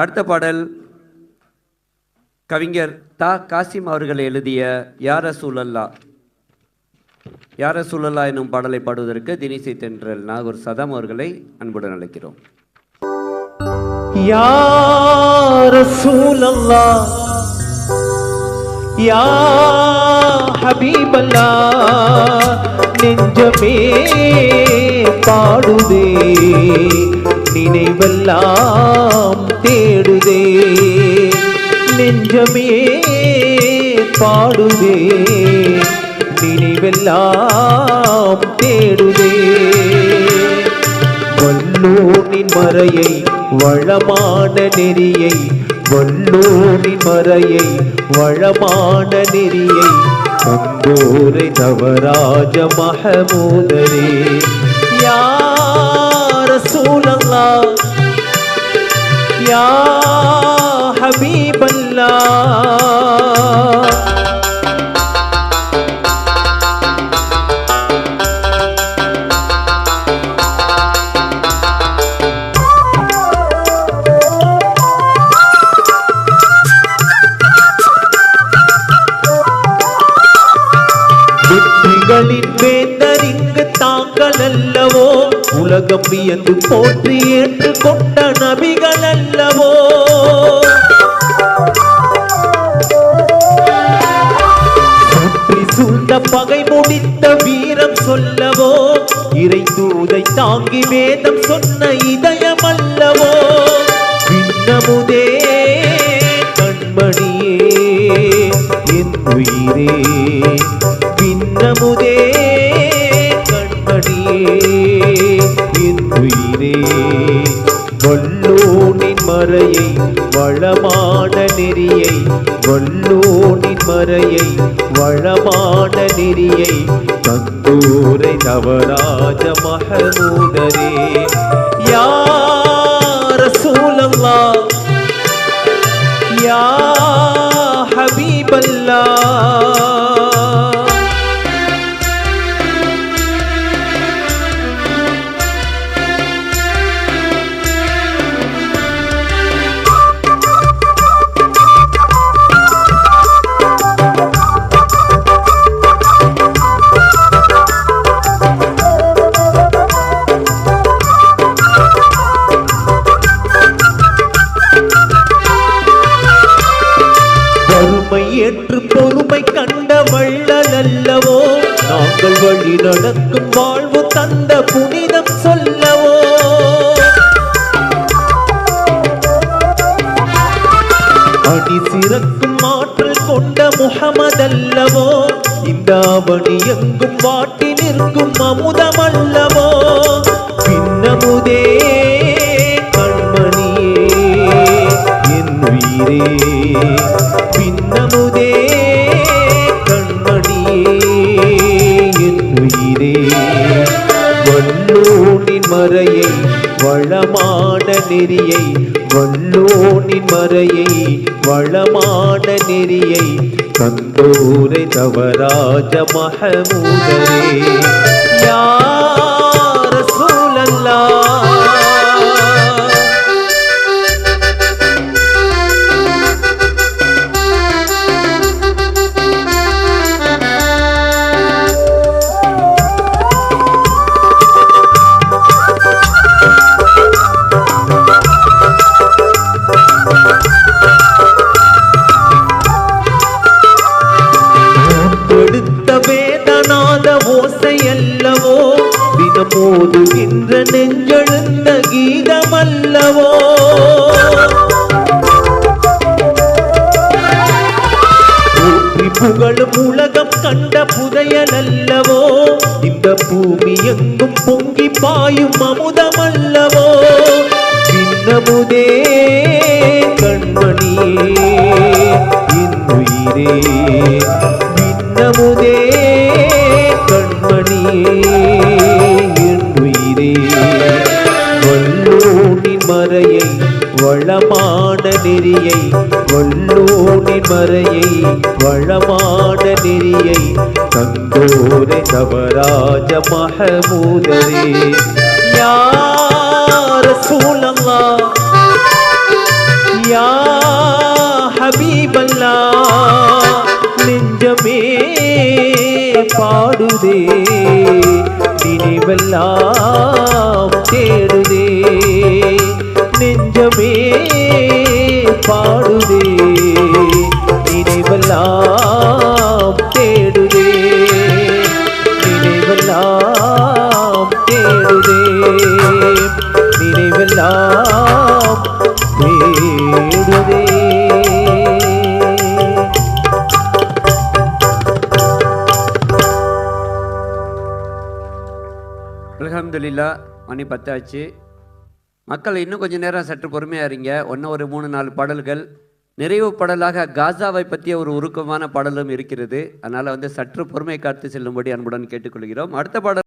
அடுத்த பாடல் கவிஞர் தா. காசிம் அவர்கள் எழுதிய யார சூழல்லா யார சூழல்லா எனும் பாடலை பாடுவதற்கு தினிசை தென்றல் நாகூர் சதம் அவர்களை அன்புடன் அழைக்கிறோம். யார சூழல்லா யா ஹபீபல்லா நெஞ்சமே பாடுதே நினைவெல்லாம் தேடுதே. நெஞ்சமே பாடுதே நினைவெல்லாம் தேடுதே. வல்லோனின் மறையை வளமான நெறியை வல்லோனின் மறையை வளமான நெறியை தந்தோரை தவராஜ மகமூதரே. யா உலகம் வியந்து போற்றி ஏற்று கொண்ட நபிகள் அல்லவோ சுற்றி சூழ்ந்த பகை முடித்த வீரம் சொல்லவோ. இறை தூதை தாங்கி வேதம் சொன்ன இதயம் அல்லவோ விண்ணமுதே கண்மணியே என் உயிரே. விண்ணமுதே கண்மணியே உயிரே வல்லோனின் மறையை வளமான நெறியை வல்லோனின் மறையை வளமான நெறியை தந்தூரை நவராஜ மகமூதரே யார் ஏற்று பொறுமை கண்ட வள்ளல் அல்லவோ? நாங்கள் வழி நடக்கும் வாழ்வு தந்த புனிதம் சொல்லவோ? அடி சிறக்கும் ஆற்றல் கொண்ட முகமதல்லவோ இந்த அவனி எங்கும் வாட்டி நிற்கும் அமுதம் அல்லவோ? பின்னமுதே கண்மணியே என் உயிரே மறையை வளமான நெறியை வல்லோனின் மறையை வளமான நெறியை தந்தோரை தவராஜ மகமூதரே. யார் சூழல்லா உலகம் புதையல் அல்லவோ இந்த பூமி எங்கும் பொங்கி பாயும் அமுதம் அல்லவோ பின்னமுதே கண்மணியே என் உயிரே பின்னமுதே கண்மணியே என் உயிரே வல்லோனின் மறையை வளமான நெறியை மறையை வளமான நெறியை தந்தோரை தவராஜ மகமூதரே. யார சூழல்லா? யா ஹபீபல்லா? நெஞ்சமே பாடுதே. நினைவல்லா? அல்ஹம்துலில்லா மணி பத்தாச்சு. மக்கள் இன்னும் கொஞ்ச நேரம் சற்று பொறுமையாக இருங்க. ஒன்று ஒரு மூணு நாலு பாடல்கள். நிறைவு பாடலாக காசாவை பற்றிய ஒரு உருக்கமான பாடலும் இருக்கிறது. அதனால் வந்து சற்று பொறுமை காத்து செல்லும்படி அன்புடன் கேட்டுக்கொள்கிறோம். அடுத்த பாடல்